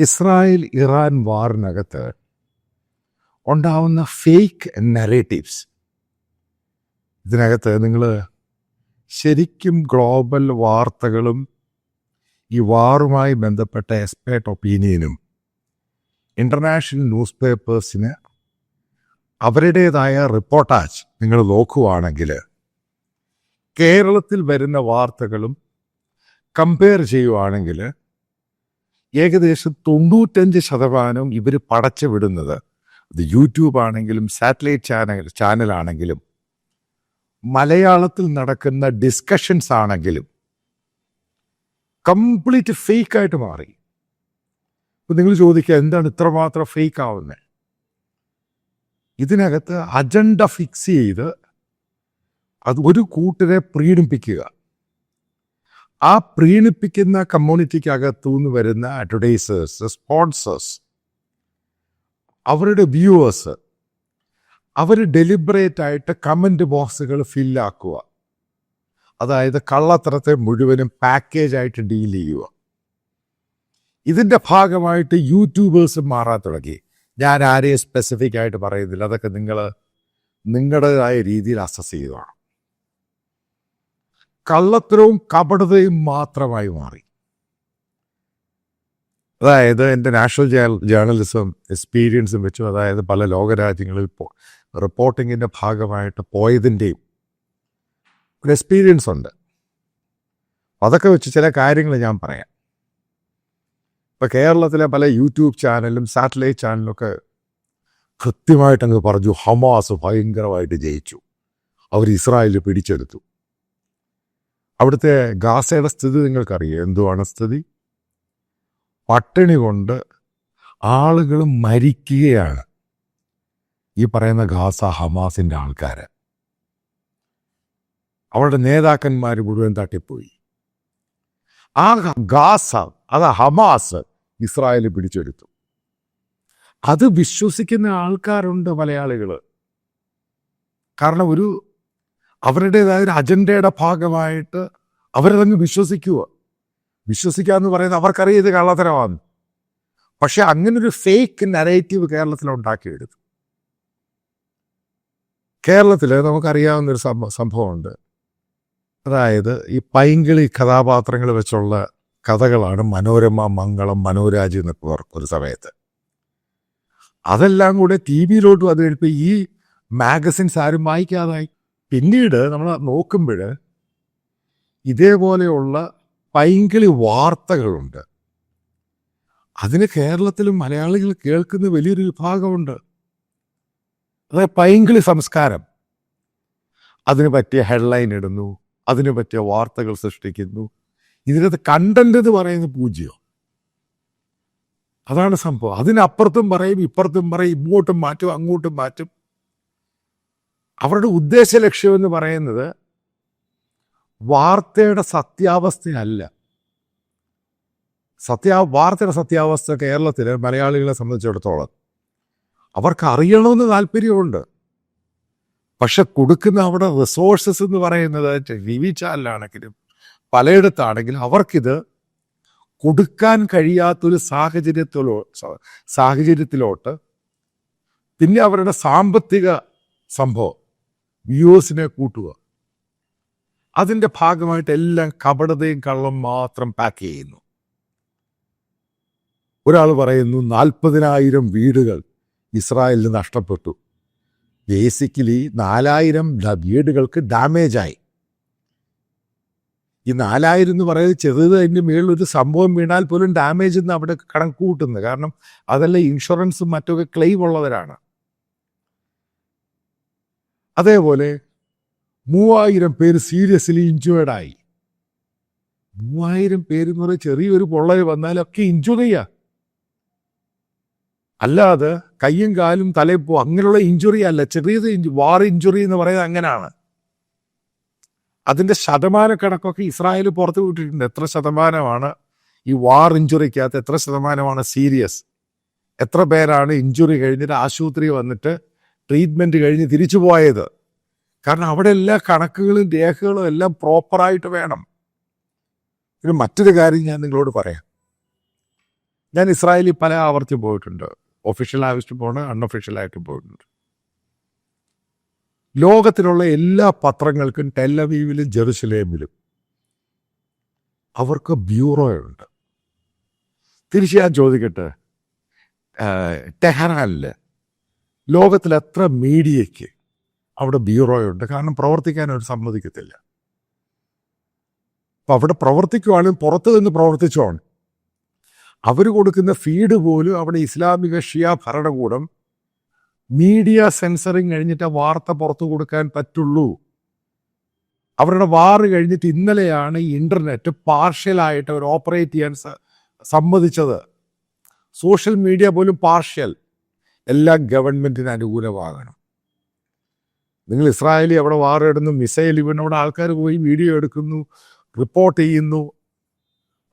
Israel Iran വാറിനകത്ത് ഉണ്ടാവുന്ന fake narratives ഇതിനകത്ത് നിങ്ങൾ ശരിക്കും ഗ്ലോബൽ വാർത്തകളും ഈ വാറുമായി ബന്ധപ്പെട്ട എക്സ്പേർട്ട് ഒപ്പീനിയനും ഇന്റർനാഷണൽ ന്യൂസ് പേപ്പേഴ്സിന് അവരുടേതായ റിപ്പോർട്ടാജ് നിങ്ങൾ നോക്കുവാണെങ്കിൽ കേരളത്തിൽ വരുന്ന വാർത്തകളും കമ്പയർ ചെയ്യുവാണെങ്കിൽ ഏകദേശം തൊണ്ണൂറ്റഞ്ച് ശതമാനം ഇവർ പടച്ചു വിടുന്നത്. അത് യൂട്യൂബ് ആണെങ്കിലും സാറ്റലൈറ്റ് ചാനൽ ചാനലാണെങ്കിലും മലയാളത്തിൽ നടക്കുന്ന ഡിസ്കഷൻസ് ആണെങ്കിലും കംപ്ലീറ്റ് ഫേക്ക് ആയിട്ട് മാറി. ഇപ്പം നിങ്ങൾ ചോദിക്കുക എന്താണ് ഇത്രമാത്രം ഫേക്ക് ആവുന്നത് ഇതിനകത്ത് അജണ്ട ഫിക്സ് ചെയ്ത് അത് ഒരു കൂട്ടരെ പ്രീണിപ്പിക്കുക. ആ പ്രീണിപ്പിക്കുന്ന കമ്മ്യൂണിറ്റിക്കകത്തു നിന്ന് വരുന്ന അഡ്വർടൈസേഴ്സ് സ്പോൺസേഴ്സ് അവരുടെ വ്യൂവേഴ്സ് അവർ ഡെലിബറേറ്റ് ആയിട്ട് കമന്റ് ബോക്സുകൾ ഫില്ലാക്കുക. അതായത് കള്ളത്തരത്തെ മുഴുവനും പാക്കേജ് ആയിട്ട് ഡീൽ ചെയ്യുക. ഇതിന്റെ ഭാഗമായിട്ട് യൂട്യൂബേഴ്സ് മാറാൻ തുടങ്ങി. ഞാൻ ആരെയും സ്പെസിഫിക് ആയിട്ട് പറയുന്നില്ല. അതൊക്കെ നിങ്ങൾ നിങ്ങളുടേതായ രീതിയിൽ അസസ് ചെയ്യുകയാണ് കള്ളത്തരവും കപടതയും മാത്രമായി മാറി. അതായത് എന്റെ നാഷണൽ ജേർണലിസം എക്സ്പീരിയൻസും വെച്ചും അതായത് പല ലോകരാജ്യങ്ങളിൽ റിപ്പോർട്ടിങ്ങിന്റെ ഭാഗമായിട്ട് പോയതിന്റെയും ഒരു എക്സ്പീരിയൻസ് ഉണ്ട്. അതൊക്കെ വെച്ച് ചില കാര്യങ്ങൾ ഞാൻ പറയാം. ഇപ്പം കേരളത്തിലെ പല യൂട്യൂബ് ചാനലും സാറ്റലൈറ്റ് ചാനലും ഒക്കെ കൃത്യമായിട്ടങ്ങ് പറഞ്ഞു ഹമാസ് ഭയങ്കരമായിട്ട് ജയിച്ചു. അവർ ഇസ്രായേലിൽ പിടിച്ചെടുത്തു. അവിടുത്തെ ഗാസയുടെ സ്ഥിതി നിങ്ങൾക്കറിയാം? എന്തുവാണ് സ്ഥിതി? പട്ടിണി കൊണ്ട് ആളുകൾ മരിക്കുകയാണ്. ഈ പറയുന്ന ഗാസ ഹമാസിന്റെ ആൾക്കാർ അവരുടെ നേതാക്കന്മാർ മുഴുവൻ തട്ടിപ്പോയി. ആ ഗാസ അത് ഹമാസ് ഇസ്രായേൽ പിടിച്ചെടുത്തു. അത് വിശ്വസിക്കുന്ന ആൾക്കാരുണ്ട് മലയാളികൾ കാരണം ഒരു അവരുടേതായ ഒരു അജണ്ടയുടെ ഭാഗമായിട്ട് അവരതങ്ങ് വിശ്വസിക്കുക. വിശ്വസിക്കുക എന്ന് പറയുന്നത് അവർക്കറിയാം ഇത് കള്ളത്തരമാണ്. പക്ഷെ അങ്ങനൊരു ഫേക്ക് നരേറ്റീവ് കേരളത്തിൽ ഉണ്ടാക്കിയെടുത്തു. കേരളത്തിൽ നമുക്കറിയാവുന്ന ഒരു സംഭവമുണ്ട്. അതായത് ഈ പൈങ്കിളി കഥാപാത്രങ്ങൾ വെച്ചുള്ള കഥകളാണ് മനോരമ മംഗളം മനോരാജ് എന്നൊക്കെ ഒരു സമയത്ത്. അതെല്ലാം കൂടെ ടി വിയിലോട്ട് വന്നു കഴിഞ്ഞപ്പോൾ ഈ മാഗസിൻസ് ആരും വായിക്കാതായി. പിന്നീട് നമ്മൾ നോക്കുമ്പോൾ ഇതേപോലെയുള്ള പൈങ്കിളി വാർത്തകളുണ്ട്. അതിന് കേരളത്തിലും മലയാളികൾ കേൾക്കുന്ന വലിയൊരു വിഭാഗമുണ്ട്. അതായത് പൈങ്കിളി സംസ്കാരം. അതിന് പറ്റിയ ഹെഡ്ലൈൻ ഇടുന്നു അതിന് പറ്റിയ വാർത്തകൾ സൃഷ്ടിക്കുന്നു. ഇതിനകത്ത് കണ്ടന്റ് എന്ന് പറയുന്നത് പൂജ്യം. അതാണ് സംഭവം. അതിനപ്പുറത്തും പറയും ഇപ്പുറത്തും പറയും ഇങ്ങോട്ടും മാറ്റും അങ്ങോട്ടും മാറ്റും. അവരുടെ ഉദ്ദേശ ലക്ഷ്യമെന്ന് പറയുന്നത് വാർത്തയുടെ സത്യാവസ്ഥയല്ല. സത്യാ വാർത്തയുടെ സത്യാവസ്ഥ കേരളത്തിൽ മലയാളികളെ സംബന്ധിച്ചിടത്തോളം അവർക്ക് അറിയണമെന്ന് താല്പര്യമുണ്ട്. പക്ഷെ കൊടുക്കുന്ന അവിടെ റിസോഴ്സസ് എന്ന് പറയുന്നത് ടി വി ചാനലാണെങ്കിലും പലയിടത്താണെങ്കിലും അവർക്കിത് കൊടുക്കാൻ കഴിയാത്തൊരു സാഹചര്യത്തിലോ സാഹചര്യത്തിലോട്ട് പിന്നെ അവരുടെ സാമ്പത്തിക സംഭവം. വ്യൂവേഴ്സിനെ കൂട്ടുക. അതിന്റെ ഭാഗമായിട്ട് എല്ലാം കപടതയും കള്ളം മാത്രം പാക്ക് ചെയ്യുന്നു. ഒരാൾ പറയുന്നു നാൽപ്പതിനായിരം വീടുകൾ ഇസ്രായേലിൽ നഷ്ടപ്പെട്ടു. ബേസിക്കലി നാലായിരം വീടുകൾക്ക് ഡാമേജായി ഈ നാലായിരം എന്ന് പറയുന്നത് ചെറുത് അതിന്റെ മുകളിൽ ഒരു സംഭവം വീണാൽ പോലും ഡാമേജ് എന്ന് അവിടെ കണക്ക് കൂട്ടുന്നത്. കാരണം അതെല്ലാം ഇൻഷുറൻസും മറ്റൊക്കെ ക്ലെയിം ഉള്ളവരാണ്. അതേപോലെ മൂവായിരം പേര് സീരിയസ്ലി ഇഞ്ചുവേർഡായി മൂവായിരം പേര് എന്ന് പറയുന്ന ചെറിയൊരു പൊള്ളൽ വന്നാലൊക്കെ ഇഞ്ചുറിയാ അല്ലാതെ കയ്യും കാലും തലയിൽ പോ അങ്ങനെയുള്ള ഇഞ്ചുറി അല്ല. ചെറിയത് വാർ ഇഞ്ചുറി എന്ന് പറയുന്നത് അങ്ങനെയാണ് അതിന്റെ ശതമാന കണക്കൊക്കെ ഇസ്രായേൽ പുറത്തു വിട്ടിട്ടുണ്ട്. എത്ര ശതമാനമാണ് ഈ വാർ ഇഞ്ചുറിക്കകത്ത് എത്ര ശതമാനമാണ് സീരിയസ്? എത്ര പേരാണ് ഇഞ്ചുറി കഴിഞ്ഞിട്ട് ആശുപത്രി വന്നിട്ട് ട്രീറ്റ്മെന്റ് കഴിഞ്ഞ് തിരിച്ചു പോയത്. കാരണം അവിടെ എല്ലാ കണക്കുകളും രേഖകളും എല്ലാം പ്രോപ്പറായിട്ട് വേണം. പിന്നെ മറ്റൊരു കാര്യം ഞാൻ നിങ്ങളോട് പറയാം. ഞാൻ ഇസ്രായേലിൽ പല ആവർത്തി പോയിട്ടുണ്ട്. ഒഫീഷ്യൽ ആവശ്യം പോകണം അൺഒഫീഷ്യലായിട്ട് പോയിട്ടുണ്ട്. ലോകത്തിലുള്ള എല്ലാ പത്രങ്ങൾക്കും ടെല്ലവീവിലും ജെറുസലേമിലും അവർക്ക് ബ്യൂറോയുണ്ട്. തിരിച്ച് ഞാൻ ചോദിക്കട്ടെ ടെഹ്റാനിൽ ലോകത്തിൽ എത്ര മീഡിയയ്ക്ക് അവിടെ ബ്യൂറോയുണ്ട്? കാരണം പ്രവർത്തിക്കാൻ അവർ സമ്മതിക്കത്തില്ല. അപ്പം അവിടെ പ്രവർത്തിക്കുവാണെങ്കിൽ പുറത്ത് നിന്ന് പ്രവർത്തിച്ചോണം. അവർ കൊടുക്കുന്ന ഫീഡ് പോലും അവിടെ ഇസ്ലാമിക ഷിയ ഭരണകൂടം മീഡിയ സെൻസറിങ് കഴിഞ്ഞിട്ട് വാർത്ത പുറത്തു കൊടുക്കാൻ പറ്റുള്ളൂ. അവരുടെ വാറ് കഴിഞ്ഞിട്ട് ഇന്നലെയാണ് ഇന്റർനെറ്റ് പാർഷ്യലായിട്ട് അവർ ഓപ്പറേറ്റ് ചെയ്യാൻ സമ്മതിച്ചത്. സോഷ്യൽ മീഡിയ പോലും പാർഷ്യൽ എല്ലാം ഗവൺമെന്റിന് അനുകൂലമാകണം. നിങ്ങൾ ഇസ്രായേലി അവിടെ വാറിടുന്നു മിസൈൽ ഇവിടെ ആൾക്കാർ പോയി വീഡിയോ എടുക്കുന്നു റിപ്പോർട്ട് ചെയ്യുന്നു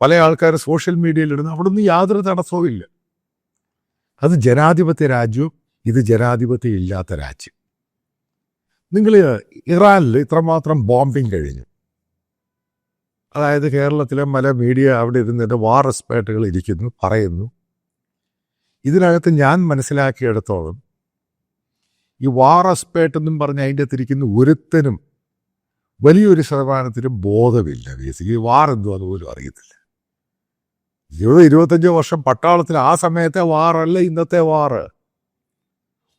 പല ആൾക്കാർ സോഷ്യൽ മീഡിയയിൽ ഇടുന്നു. അവിടെ ഒന്നും യാതൊരു തടസ്സവും ഇല്ല. അത് ജനാധിപത്യ രാജ്യവും ഇത് ജനാധിപത്യം ഇല്ലാത്ത രാജ്യം. നിങ്ങൾ ഇറാനിൽ ഇത്രമാത്രം ബോംബിങ് കഴിഞ്ഞു. അതായത് കേരളത്തിലെ പല മീഡിയ അവിടെ ഇരുന്നിട്ട് വാർ എക്സ്പേർട്ടുകൾ ഇരിക്കുന്നു പറയുന്നു. ഇതിനകത്ത് ഞാൻ മനസ്സിലാക്കിയെടുത്തോളം ഈ വാർ എക്സ്പേർട്ട് എന്നും പറഞ്ഞ് അതിന്റെ തിരിക്കുന്ന ഒരുത്തനും വലിയൊരു ശതമാനത്തിനും ബോധമില്ല ബേസിക്കലി. വാർ എന്തുവാന്ന് പോലും അറിയത്തില്ല. ഇരുപത് ഇരുപത്തഞ്ചോ വർഷം പട്ടാളത്തിൽ ആ സമയത്തെ വാറല്ല ഇന്നത്തെ വാറ്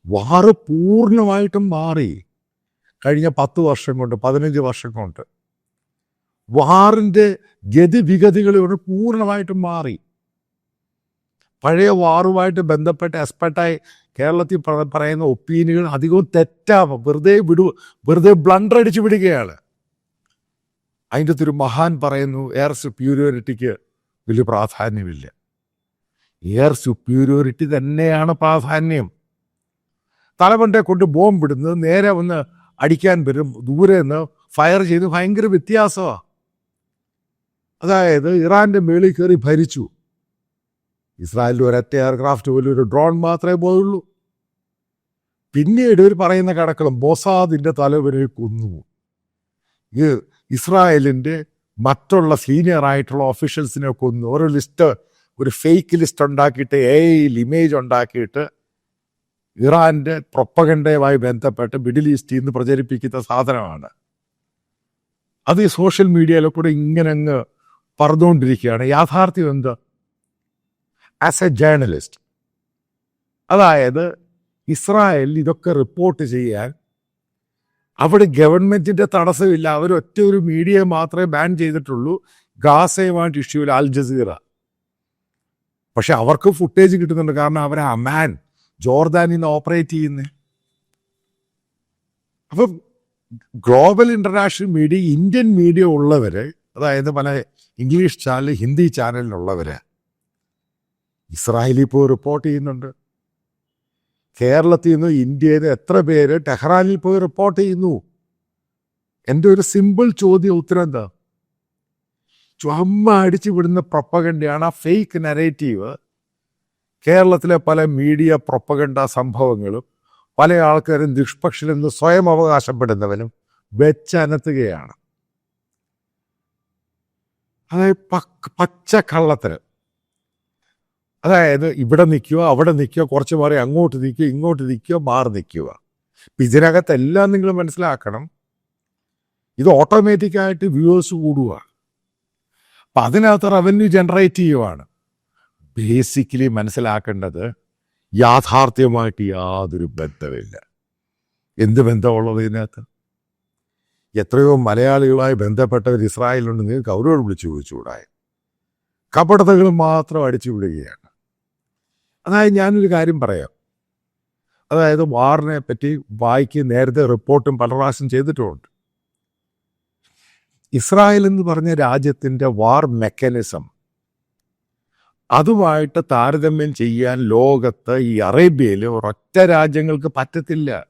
വാറ് പൂർണമായിട്ടും മാറി. കഴിഞ്ഞ പത്ത് വർഷം കൊണ്ട് പതിനഞ്ച് വർഷം കൊണ്ട്. വാറിന്റെ ഗതിവിഗതികൾ ഇവിടെ പൂർണമായിട്ടും മാറി. പഴയ വാറുമായിട്ട് ബന്ധപ്പെട്ട എക്സ്പെർട്ടായി കേരളത്തിൽ പറയുന്ന ഒപ്പീനിയൻ അധികവും തെറ്റാവ. വെറുതെ വിടു വെറുതെ ബ്ലണ്ടർ അടിച്ചു വിടുകയാണ്. അതിന്റെ അകത്തൊരു മഹാൻ പറയുന്നു എയർ സുപ്യൂരിയോറിറ്റിക്ക് വലിയ പ്രാധാന്യമില്ല. എയർ സുപ്യൂരിയോറിറ്റി തന്നെയാണ് പ്രാധാന്യം. തലമുണ്ടെ കൊണ്ട് ബോംബ് ബോംബിടുന്നത് നേരെ ഒന്ന് അടിക്കാൻ വരും ദൂരെ നിന്ന് ഫയർ ചെയ്ത് ഭയങ്കര വ്യത്യാസമാണ് അതായത് ഇറാന്റെ മേളിൽ കയറി ഭരിച്ചു. ഇസ്രായേലിൽ ഒരൊറ്റ എയർക്രാഫ്റ്റ് പോലും ഒരു ഡ്രോൺ മാത്രമേ പോയുള്ളൂ പിന്നീട് ഇവർ പറയുന്ന കടക്കളും മൊസാദിന്റെ തലവനെ കൊന്നു ഇത് ഇസ്രായേലിന്റെ മറ്റുള്ള സീനിയർ ആയിട്ടുള്ള ഒഫീഷ്യൽസിനെ കൊന്നു. ഒരു ലിസ്റ്റ് ഒരു ഫേക്ക് ലിസ്റ്റ് ഉണ്ടാക്കിയിട്ട് എ ഇമേജ് ഉണ്ടാക്കിയിട്ട് ഇറാന്റെ പ്രൊപ്പഗണ്ടയുമായി ബന്ധപ്പെട്ട് മിഡിൽ ഈസ്റ്റിൽ നിന്ന് പ്രചരിപ്പിക്കുന്ന സാധനമാണ്. അത് ഈ സോഷ്യൽ മീഡിയയിലെ കൂടെ ഇങ്ങനെ അങ്ങ് പറഞ്ഞുകൊണ്ടിരിക്കുകയാണ് യാഥാർത്ഥ്യം എന്ത്? ആസ് എ ജേർണലിസ്റ്റ് അതായത് ഇസ്രായേൽ ഇതൊക്കെ റിപ്പോർട്ട് ചെയ്യാൻ അവിടെ ഗവൺമെന്റിന്റെ തടസ്സമില്ല. അവർ ഒറ്റ ഒരു മീഡിയ മാത്രമേ ബാൻ ചെയ്തിട്ടുള്ളൂ. ഗാസയുമായിട്ട് ഇഷ്യൂവിൽ അൽ ജസീറ പക്ഷെ അവർക്ക് ഫുട്ടേജ് കിട്ടുന്നുണ്ട്. കാരണം അവരെ അമാൻ ജോർദാനിൽ നിന്ന് ഓപ്പറേറ്റ് ചെയ്യുന്നത് അപ്പം global international media Indian media ഉള്ളവര് അതായത് പല ഇംഗ്ലീഷ് ചാനൽ ഹിന്ദി ചാനലിലുള്ളവര് ഇസ്രായേലിൽ ഇപ്പോൾ റിപ്പോർട്ട് ചെയ്യുന്നുണ്ട്. കേരളത്തിൽ നിന്ന് ഇന്ത്യയിൽ നിന്ന് എത്ര പേര് ടെഹ്റാനിൽ പോയി റിപ്പോർട്ട് ചെയ്യുന്നു? എന്റെ ഒരു സിമ്പിൾ ചോദ്യം ഉത്തരം എന്താ? ചുമ അടിച്ചു വിടുന്ന പ്രൊപ്പഗണ്ടയാണ് ആ ഫേക്ക് നരേറ്റീവ് കേരളത്തിലെ പല മീഡിയ പ്രൊപ്പഗണ്ട സംഭവങ്ങളും പല ആൾക്കാരും നിഷ്പക്ഷനെന്ന് സ്വയം അവകാശപ്പെടുന്നവനും വെച്ചനത്തുകയാണ്. അതായത് പച്ച കള്ളത്തിന് അതായത് ഇവിടെ നിൽക്കുക അവിടെ നിൽക്കുക കുറച്ച് മാറി അങ്ങോട്ട് നിൽക്കുക ഇങ്ങോട്ട് നിൽക്കുക മാറി നിൽക്കുക. അപ്പം ഇതിനകത്ത് എല്ലാം നിങ്ങൾ മനസ്സിലാക്കണം. ഇത് ഓട്ടോമാറ്റിക്കായിട്ട് വ്യൂവേഴ്സ് കൂടുക. അപ്പം അതിനകത്ത് റവന്യൂ ജനറേറ്റ് ചെയ്യുവാണ്. ബേസിക്കലി മനസ്സിലാക്കേണ്ടത് യാഥാർത്ഥ്യമായിട്ട് യാതൊരു ബന്ധമില്ല എന്ത് ബന്ധമുള്ളത് ഇതിനകത്ത്? എത്രയോ മലയാളികളുമായി ബന്ധപ്പെട്ടവർ ഇസ്രായേലുണ്ട് നിങ്ങൾക്ക് അവരോട് വിളിച്ചു ചോദിച്ചുകൂടായി? കപടതകൾ മാത്രം അടിച്ചു വിടുകയാണ്. അതായത് ഞാനൊരു കാര്യം പറയാം. അതായത് വാറിനെ പറ്റി വായിക്ക് നേരത്തെ റിപ്പോർട്ടും പല പ്രാവശ്യം ചെയ്തിട്ടുമുണ്ട്. ഇസ്രായേൽ എന്ന് പറഞ്ഞ രാജ്യത്തിന്റെ വാർ മെക്കാനിസം അതുമായിട്ട് താരതമ്യം ചെയ്യാൻ ലോകത്ത് ഈ അറേബ്യയിൽ ഒരൊറ്റ രാജ്യങ്ങൾക്ക് പറ്റത്തില്ല.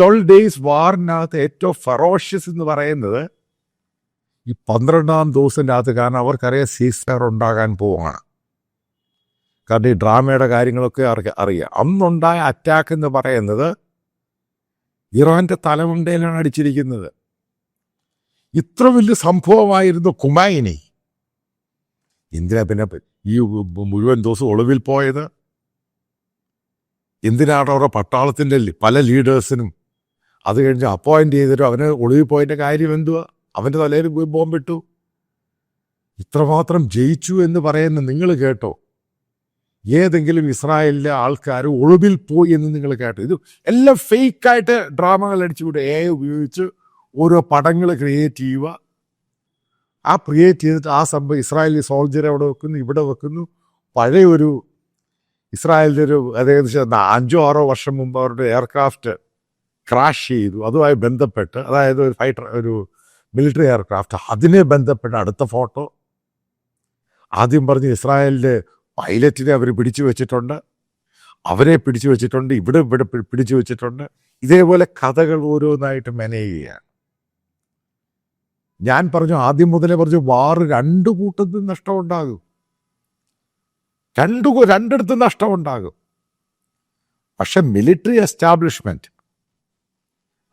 ട്വൽവ് ഡേയ്സ് വാറിനകത്ത് ഏറ്റവും ഫെറോഷ്യസ് എന്ന് പറയുന്നത് ഈ പന്ത്രണ്ടാം ദിവസത്തിന്റെ അകത്ത് കാരണം അവർക്കറിയാം സീസർ ഉണ്ടാകാൻ പോവുകയാണ് കാരണം ഈ ഡ്രാമയുടെ കാര്യങ്ങളൊക്കെ അറിയ- അറിയാം. അന്നുണ്ടായ അറ്റാക്ക് എന്ന് പറയുന്നത് ഇറാന്റെ തലമുണ്ടയിലാണ് അടിച്ചിരിക്കുന്നത്. ഇത്ര വലിയ സംഭവമായിരുന്നു കുമായിനി എന്തിനാ പിന്നെ ഈ മുഴുവൻ ദിവസം ഒളിവിൽ പോയത്? എന്തിനാണ് അവരുടെ പട്ടാളത്തിന്റെ പല ലീഡേഴ്സിനും അത് കഴിഞ്ഞ് അപ്പോയിന്റ് ചെയ്തിട്ട് അവന് ഒളിവിൽ പോയതിന്റെ കാര്യം എന്തുവാ? അവന്റെ തലയിൽ പോയി ബോംബിട്ടു. ഇത്രമാത്രം ജയിച്ചു എന്ന് പറയുന്ന നിങ്ങൾ കേട്ടോ? ഏതെങ്കിലും ഇസ്രായേലിലെ ആൾക്കാർ ഒളിവിൽ പോയി എന്ന് നിങ്ങൾ കേട്ടോ? ഇത് എല്ലാം ഫേക്കായിട്ട് ഡ്രാമകൾ അടിച്ചുകൂടെ എ ഉപയോഗിച്ച് ഓരോ പടങ്ങൾ ക്രിയേറ്റ് ചെയ്യുക. ആ ക്രിയേറ്റ് ചെയ്തിട്ട് ആ സംഭവം ഇസ്രായേലി സോൾജറെ അവിടെ വെക്കുന്നു ഇവിടെ വെക്കുന്നു. പഴയ ഒരു ഇസ്രായേലിന്റെ ഒരു ഏകദേശം അഞ്ചോ ആറോ വർഷം മുമ്പ് അവരുടെ എയർക്രാഫ്റ്റ് ക്രാഷ് ചെയ്തു. അതുമായി ബന്ധപ്പെട്ട് അതായത് ഒരു ഫൈറ്റർ ഒരു മിലിറ്ററി എയർക്രാഫ്റ്റ്. അതിനെ ബന്ധപ്പെട്ട അടുത്ത ഫോട്ടോ. ആദ്യം പറഞ്ഞ് ഇസ്രായേലിന്റെ പൈലറ്റിനെ അവർ പിടിച്ചു വെച്ചിട്ടുണ്ട്. അവരെ പിടിച്ചു വെച്ചിട്ടുണ്ട്. ഇവിടെ ഇവിടെ പിടിച്ചു വെച്ചിട്ടുണ്ട്. ഇതേപോലെ കഥകൾ ഓരോന്നായിട്ട് മെനയുകയാണ്. ഞാൻ പറഞ്ഞു ആദ്യം മുതലേ പറഞ്ഞു വാറ് രണ്ടു കൂട്ടത്തിൽ നഷ്ടമുണ്ടാകും. രണ്ടു രണ്ടിടത്ത് നഷ്ടമുണ്ടാകും. പക്ഷെ മിലിറ്ററി എസ്റ്റാബ്ലിഷ്മെന്റ്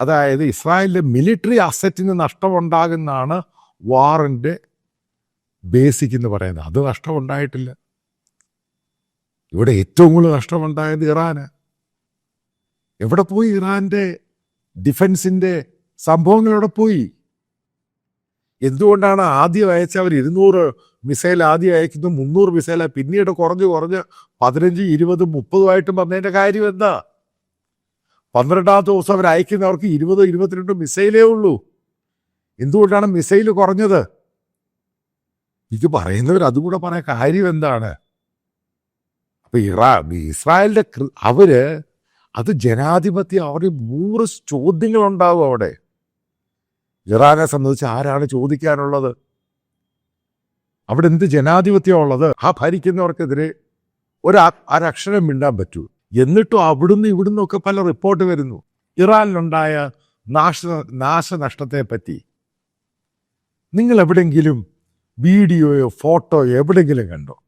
അതായത് ഇസ്രായേലിലെ മിലിറ്ററി അസറ്റിന് നഷ്ടമുണ്ടാകുന്നതാണ് വാറിന്റെ ബേസിക് എന്ന് പറയുന്നത്. അത് നഷ്ടമുണ്ടായിട്ടില്ല. ഇവിടെ ഏറ്റവും കൂടുതൽ നഷ്ടമുണ്ടായത് ഇറാന്. എവിടെ പോയി ഇറാന്റെ ഡിഫൻസിന്റെ സംഭവങ്ങൾ എവിടെ പോയി? എന്തുകൊണ്ടാണ് ആദ്യം അയച്ച അവർ ഇരുന്നൂറ് മിസൈൽ ആദ്യം അയക്കുന്നു മുന്നൂറ് മിസൈലാണ് പിന്നീട് കുറഞ്ഞ് കുറഞ്ഞ് പതിനഞ്ച് ഇരുപത് മുപ്പതുമായിട്ടും വന്നതിന്റെ കാര്യം എന്താ? പന്ത്രണ്ടാമത്തെ ദിവസം അവർ അയക്കുന്നവർക്ക് ഇരുപത് ഇരുപത്തിരണ്ട് മിസൈലേ ഉള്ളൂ. എന്തുകൊണ്ടാണ് മിസൈൽ കുറഞ്ഞത്? ഇത് പറയുന്നവർ അതുകൂടെ പറയാൻ കാര്യം എന്താണ്? അപ്പൊ ഇറാ ഇസ്രായേലിന്റെ അവർ അത് ജനാധിപത്യം അവർ നൂറ് ചോദ്യങ്ങൾ ഉണ്ടാവും അവിടെ. ഇറാനെ സംബന്ധിച്ച് ആരാണ് ചോദിക്കാനുള്ളത്? അവിടെ എന്ത് ജനാധിപത്യമുള്ളത് ആ ഭരിക്കുന്നവർക്കെതിരെ ഒരു ഒരക്ഷരം മിണ്ടാൻ പറ്റൂ. എന്നിട്ടും അവിടുന്ന് ഇവിടുന്ന് ഒക്കെ പല റിപ്പോർട്ട് വരുന്നു. ഇറാനിലുണ്ടായ നാശ നാശനഷ്ടത്തെ പറ്റി നിങ്ങൾ എവിടെയെങ്കിലും വീഡിയോയോ ഫോട്ടോയോ എവിടെയെങ്കിലും കണ്ടോ?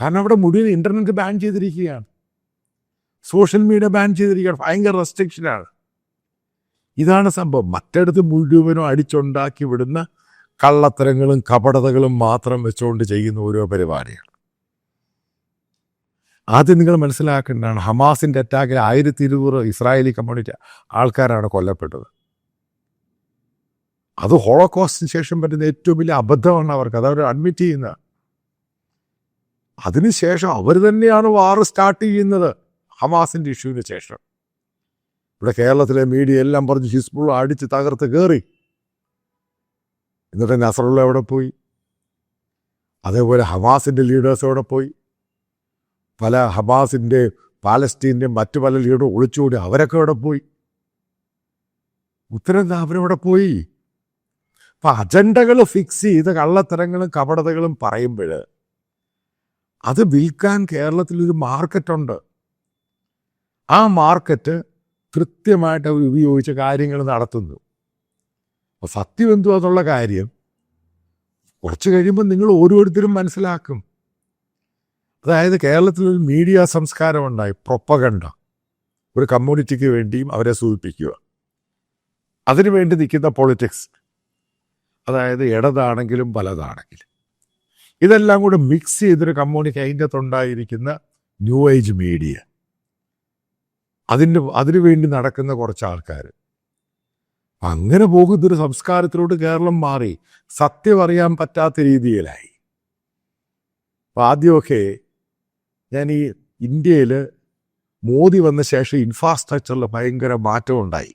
കാരണം അവിടെ മുഴുവൻ ഇന്റർനെറ്റ് ബാൻ ചെയ്തിരിക്കുകയാണ്. സോഷ്യൽ മീഡിയ ബാൻ ചെയ്തിരിക്കുകയാണ്. ഭയങ്കര റെസ്ട്രിക്ഷനാണ് ഇതാണ് സംഭവം. മറ്റിടത്ത് മുഴുവനും അടിച്ചുണ്ടാക്കി വിടുന്ന കള്ളത്തരങ്ങളും കപടതകളും മാത്രം വെച്ചുകൊണ്ട് ചെയ്യുന്ന ഓരോ പരിപാടികൾ. ആദ്യം നിങ്ങൾ മനസ്സിലാക്കേണ്ടതാണ് ഹമാസിന്റെ അറ്റാക്കിൽ ആയിരത്തി ഇരുന്നൂറ് ഇസ്രായേലി കമ്മ്യൂണിറ്റി ആൾക്കാരാണ് കൊല്ലപ്പെട്ടത്. അത് ഹോളോകോസ്റ്റിന് ശേഷം പറ്റുന്ന ഏറ്റവും വലിയ അബദ്ധമാണ് അവർക്ക്. അത് അവർ അഡ്മിറ്റ് ചെയ്യുന്ന അതിനുശേഷം അവർ തന്നെയാണ് വാറ് സ്റ്റാർട്ട് ചെയ്യുന്നത്. ഹമാസിന്റെ ഇഷ്യൂവിന് ശേഷം. ഇവിടെ കേരളത്തിലെ മീഡിയ എല്ലാം പറഞ്ഞ് ഹിസ്ബുൾ അടിച്ച് തകർത്ത് കയറി എന്നിട്ട് നസറുള്ള എവിടെ പോയി? അതേപോലെ ഹമാസിന്റെ ലീഡേഴ്സ് എവിടെ പോയി? പല ഹമാസിന്റെ പാലസ്റ്റീന്റെ മറ്റു പല ലീഡും ഒളിച്ചുകൂടി അവരൊക്കെ അവിടെ പോയി. ഉത്തരം അവരവിടെ പോയി. അപ്പൊ അജണ്ടകൾ ഫിക്സ് ചെയ്ത് കള്ളത്തരങ്ങളും കപടതകളും പറയുമ്പോൾ അത് വിൽക്കാൻ കേരളത്തിൽ ഒരു മാർക്കറ്റുണ്ട്. ആ മാർക്കറ്റ് കൃത്യമായിട്ട് അവർ ഉപയോഗിച്ച കാര്യങ്ങൾ നടത്തുന്നു. അപ്പോൾ സത്യം എന്തുവാന്നുള്ള കാര്യം കുറച്ച് കഴിയുമ്പോൾ നിങ്ങൾ ഓരോരുത്തരും മനസ്സിലാക്കും. അതായത് കേരളത്തിൽ ഒരു മീഡിയ സംസ്കാരം ഉണ്ടായി പ്രൊപ്പകണ്ട ഒരു കമ്മ്യൂണിറ്റിക്ക് വേണ്ടിയും അവരെ സൂചിപ്പിക്കുക. അതിനുവേണ്ടി നിൽക്കുന്ന പൊളിറ്റിക്സ് അതായത് ഇടതാണെങ്കിലും വലതാണെങ്കിലും. ഇതെല്ലാം കൂടെ മിക്സ് ചെയ്തൊരു കമ്മ്യൂണിറ്റി അതിന്റെ അകത്തുണ്ടായിരിക്കുന്ന ന്യൂ ഏജ് മീഡിയ അതിന്റെ അതിനുവേണ്ടി നടക്കുന്ന കുറച്ച് ആൾക്കാർ. അങ്ങനെ പോകുന്നൊരു സംസ്കാരത്തിലോട്ട് കേരളം മാറി. സത്യം അറിയാൻ പറ്റാത്ത രീതിയിലായി. അപ്പം ആദ്യമൊക്കെ ഞാൻ ഈ ഇന്ത്യയിൽ മോദി വന്ന ശേഷം ഇൻഫ്രാസ്ട്രക്ചറിൽ ഭയങ്കര മാറ്റം ഉണ്ടായി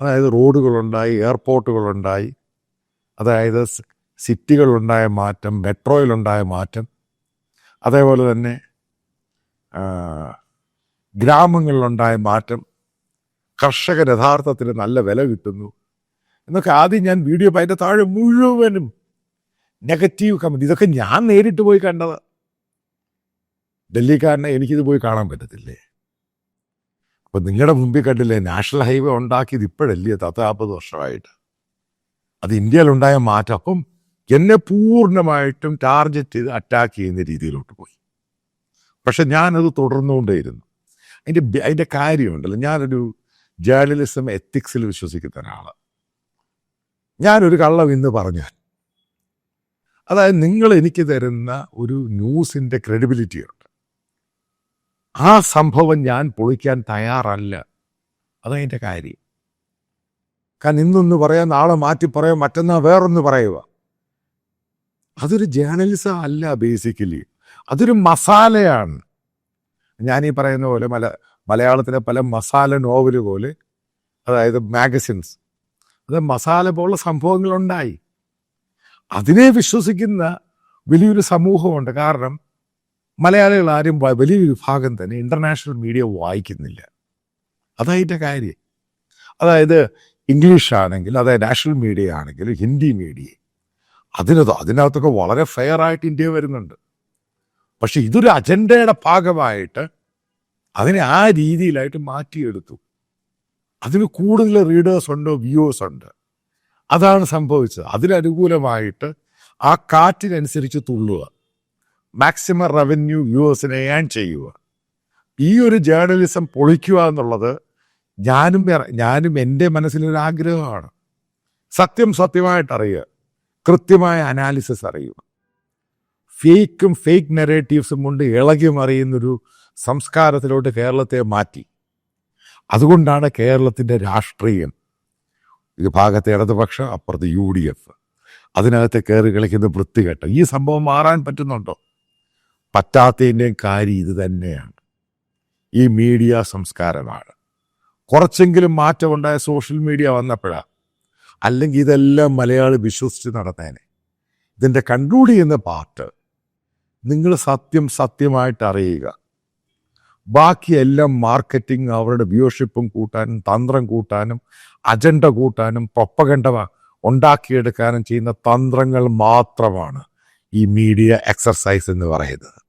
അതായത് റോഡുകളുണ്ടായി എയർപോർട്ടുകളുണ്ടായി അതായത് സിറ്റികളുണ്ടായ മാറ്റം മെട്രോയിലുണ്ടായ മാറ്റം അതേപോലെ തന്നെ ഗ്രാമങ്ങളിലുണ്ടായ മാറ്റം കർഷകർ യഥാർത്ഥത്തിൽ നല്ല വില കിട്ടുന്നു. എന്നൊക്കെ ആദ്യം ഞാൻ വീഡിയോ അതിന്റെ താഴെ മുഴുവനും നെഗറ്റീവ് കമന്റ് ഇതൊക്കെ ഞാൻ നേരിട്ട് പോയി കണ്ടത്. ഡൽഹിക്കാരനെ എനിക്കിത് പോയി കാണാൻ പറ്റത്തില്ലേ? അപ്പം നിങ്ങളുടെ മുമ്പിൽ കണ്ടില്ലേ നാഷണൽ ഹൈവേ ഉണ്ടാക്കിയത് ഇപ്പോഴല്ലേ പത്ത് നാൽപ്പത് വർഷമായിട്ട്? അത് ഇന്ത്യയിലുണ്ടായ മാറ്റം. അപ്പം എന്നെ പൂർണമായിട്ടും ടാർഗറ്റ് ചെയ്ത് അറ്റാക്ക് ചെയ്യുന്ന രീതിയിലോട്ട് പോയി. പക്ഷെ ഞാനത് തുടർന്നുകൊണ്ടേയിരുന്നു. അതിന്റെ അതിന്റെ കാര്യമുണ്ടല്ലോ. ഞാനൊരു ജേർണലിസം എത്തിക്സിൽ വിശ്വസിക്കുന്ന ഒരാളാണ് ഞാനൊരു കള്ളം ഇന്ന് പറഞ്ഞാൽ അതായത് നിങ്ങൾ എനിക്ക് തരുന്ന ഒരു ന്യൂസിന്റെ ക്രെഡിബിലിറ്റി ഉണ്ട് ആ സംഭവം ഞാൻ പൊളിക്കാൻ തയ്യാറല്ല. അതതിന്റെ കാര്യം. കാരണം ഇന്നൊന്ന് പറയാം നാളെ മാറ്റി പറയാം മറ്റന്നാൾ വേറൊന്ന് പറയുക അതൊരു ജേർണലിസം അല്ല ബേസിക്കലി അതൊരു മസാലയാണ്. ഈ പറയുന്ന പോലെ മല മലയാളത്തിലെ പല മസാല നോവൽ പോലെ അതായത് മാഗസിൻസ് അത് മസാല പോലുള്ള സംഭവങ്ങളുണ്ടായി. അതിനെ വിശ്വസിക്കുന്ന വലിയൊരു സമൂഹമുണ്ട്. കാരണം മലയാളികൾ ആരും വലിയ വിഭാഗം തന്നെ ഇന്റർനാഷണൽ മീഡിയ വായിക്കുന്നില്ല. അതതിന്റെ കാര്യം. അതായത് ഇംഗ്ലീഷ് ആണെങ്കിൽ അതായത് നാഷണൽ മീഡിയ ആണെങ്കിൽ ഹിന്ദി മീഡിയ അതിനത് അതിനകത്തൊക്കെ വളരെ ഫെയർ ആയിട്ട് ഇന്ത്യ വരുന്നുണ്ട്. പക്ഷെ ഇതൊരു അജണ്ടയുടെ ഭാഗമായിട്ട് അതിനെ ആ രീതിയിലായിട്ട് മാറ്റിയെടുത്തു. അതിന് കൂടുതൽ റീഡേഴ്സ് ഉണ്ട് വ്യൂവേഴ്സ് ഉണ്ട്. അതാണ് സംഭവിച്ചത്. അതിനനുകൂലമായിട്ട് ആ കാറ്റിനനുസരിച്ച് തുള്ളുക. മാക്സിമം റവന്യൂ വ്യൂവേഴ്സിനെ ഏൺ ചെയ്യുക. ഈ ഒരു ജേർണലിസം പൊളിക്കുക എന്നുള്ളത് ഞാനും ഞാനും എന്റെ മനസ്സിലൊരു ആഗ്രഹമാണ്. സത്യം സത്യമായിട്ട് അറിയുക. കൃത്യമായ അനാലിസിസ് അറിയുക. ഫേക്കും ഫേക്ക് നെറേറ്റീവ്സും കൊണ്ട് ഇളകി മറിയുന്നൊരു സംസ്കാരത്തിലോട്ട് കേരളത്തെ മാറ്റി. അതുകൊണ്ടാണ് കേരളത്തിന്റെ രാഷ്ട്രീയം വിഭാഗത്തെ ഭാഗത്തെ ഇടതുപക്ഷം അപ്പുറത്ത് യു ഡി എഫ്. അതിനകത്ത് കയറി കളിക്കുന്ന വൃത്തികെട്ട. ഈ സംഭവം മാറാൻ പറ്റുന്നുണ്ടോ? പറ്റാത്തതിന്റെയും കാര്യം ഇത് തന്നെയാണ്. ഈ മീഡിയ സംസ്കാരമാണ്. കുറച്ചെങ്കിലും മാറ്റമുണ്ടായ സോഷ്യൽ മീഡിയ വന്നപ്പോഴാണ് അല്ലെങ്കിൽ ഇതെല്ലാം മലയാളി വിശ്വസിച്ച് നടന്നേനെ. ഇതിന്റെ കൺക്ലൂഡ് ചെയ്യുന്ന പാർട്ട് നിങ്ങൾ സത്യം സത്യമായിട്ട് അറിയുക. ബാക്കിയെല്ലാം മാർക്കറ്റിംഗ് അവരുടെ വ്യൂഷിപ്പും കൂട്ടാനും തന്ത്രം കൂട്ടാനും അജണ്ട കൂട്ടാനും പ്രൊപ്പകണ്ട ഉണ്ടാക്കിയെടുക്കാനും ചെയ്യുന്ന തന്ത്രങ്ങൾ മാത്രമാണ് ഈ മീഡിയ എക്സർസൈസ് എന്ന് പറയുന്നത്.